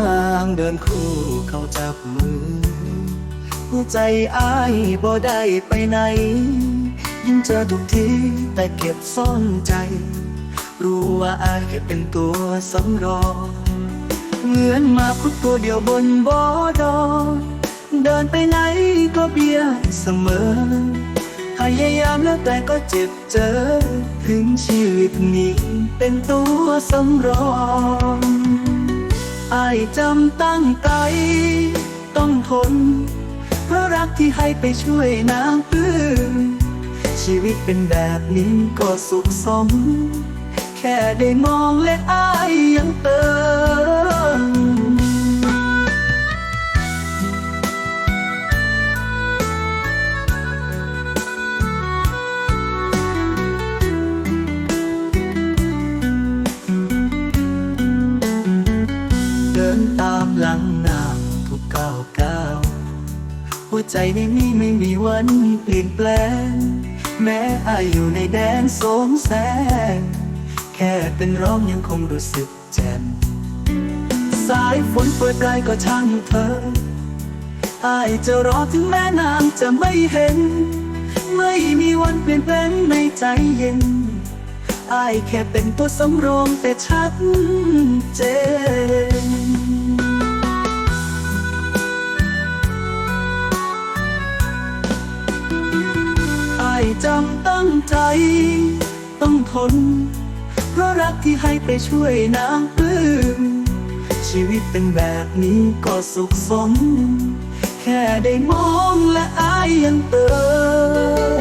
นางเดินคู่เขาจับมือ หัวใจอ้ายบ่ได้ไปไหน ยิ่งเจอทุกทีแต่เก็บซ่อนใจ รู้ว่าอ้ายแค่เป็นตัวสำรอง เหมือนมาคุดตัวเดียวบนบอดอเดินไปไหนก็เบียเสมอพยายามแล้วแต่ก็เจ็บเจอ ถึงชีวิตนี้เป็นตัวสำรอง อายจำตั้งใจต้องทน เพราะรักที่ให้ไปช่วยนางปื้มชีวิตเป็นแบบนี้ก็สุขสม แค่ได้มองและอายยังเติม หลังนางทุกก้าวก้าวหัวใจในนี้ไม่มีวันเปลี่ยนแปลง แม้อายุในแดนสงแสง แค่เป็นร้องยังคงรู้สึกแจ่มสายฝนเปิดไกลก็ช่างเธออายจะรอถึงแม่นางจะไม่เห็น ไม่มีวันเปลี่ยนแปลงในใจเย็นอายแค่เป็นตัวสำรองแต่ชัดเจน จำตั้งใจ ต้องทน เพราะรักที่ให้ไปช่วยนางปลื้มชีวิตเป็นแบบนี้ก็สุขสม แค่ได้มองและอายยังเติม